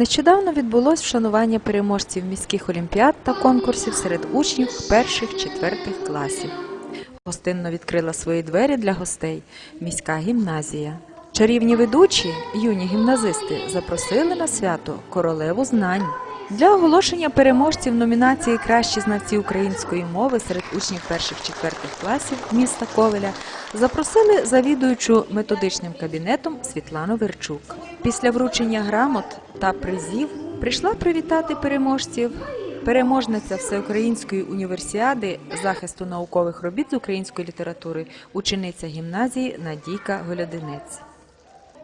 Нещодавно відбулось вшанування переможців міських олімпіад та конкурсів серед учнів перших четвертих класів. Гостинно відкрила свої двері для гостей міська гімназія. Чарівні ведучі, юні гімназисти, запросили на свято королеву знань. Для оголошення переможців номінації Кращі знавці української мови серед учнів перших четвертих класів міста Ковеля запросили завідуючу методичним кабінетом Світлану Верчук. Після вручення грамот та призів прийшла привітати переможців переможниця Всеукраїнської універсіади захисту наукових робіт з української літератури, учениця гімназії Надійка Голядинець.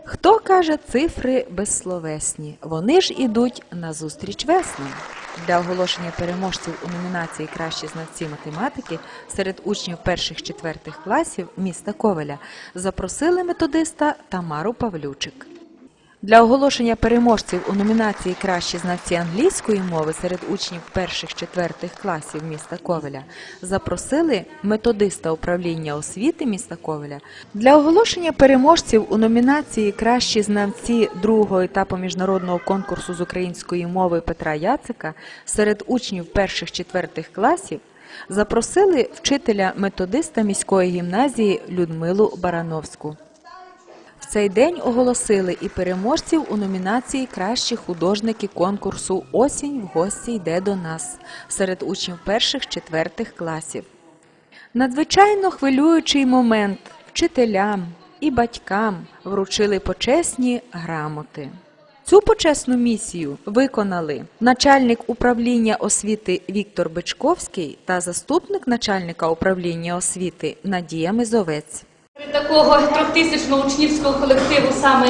Хто каже цифри безсловесні? Вони ж ідуть назустріч веснам. Для оголошення переможців у номінації Кращі знавці математики серед учнів перших четвертих класів міста Ковеля запросили методиста Тамару Павлючик. Для оголошення переможців у номінації Кращі знавці англійської мови серед учнів перших четвертих класів міста Ковеля запросили методиста управління освіти міста Ковеля. Для оголошення переможців у номінації Кращі знавці другого етапу міжнародного конкурсу з української мови Петра Яцика серед учнів перших четвертих класів запросили вчителя методиста міської гімназії Людмилу Барановську. Цей день оголосили і переможців у номінації Кращі художники конкурсу Осінь в гості йде до нас серед учнів перших четвертих класів. Надзвичайно хвилюючий момент вчителям і батькам вручили почесні грамоти. Цю почесну місію виконали начальник управління освіти Віктор Бичковський та заступник начальника управління освіти Надія Мизовець. Такого трьохтисячного учнівського колективу саме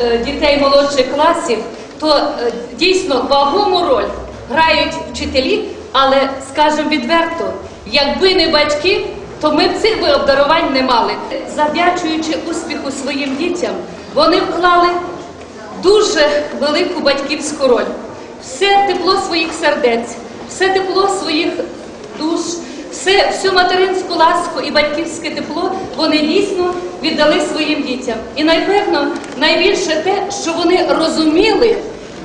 е, дітей молодших класів, то е, дійсно вагому роль грають вчителі, але скажемо відверто, якби не батьки, то ми б цих би обдарувань не мали. Завдячуючи успіху своїм дітям, вони вклали дуже велику батьківську роль. Все тепло своїх сердець, все тепло своїх душ, все, всю материнську ласку і батьківське тепло вони дійсно віддали своїм дітям. І напевно найбільше те, що вони розуміли,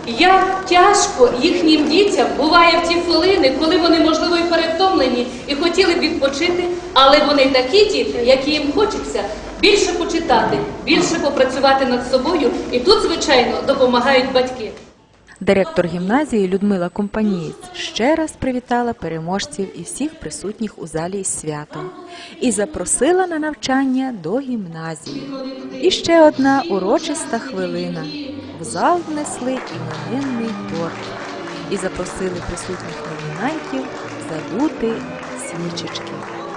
як тяжко їхнім дітям буває в ті хвилини, коли вони, можливо, і перевтомлені і хотіли б відпочити, але вони такі діти, які їм хочеться більше почитати, більше попрацювати над собою. І тут, звичайно, допомагають батьки. Директор гімназії Людмила Компанієць ще раз привітала переможців і всіх присутніх у залі із святом і запросила на навчання до гімназії. І ще одна урочиста хвилина. В зал внесли іменинний торт і запросили присутніх номінантів задути свічечки.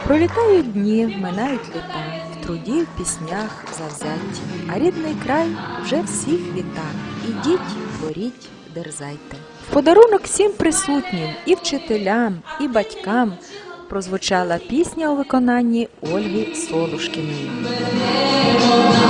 Пролітають дні, минають літа, в труді, в піснях, завзятті, а рідний край вже всіх віта. Ідіть, творіть, дерзайте. В подарунок всім присутнім, і вчителям, і батькам прозвучала пісня у виконанні Ольги Солушкіної. Ой,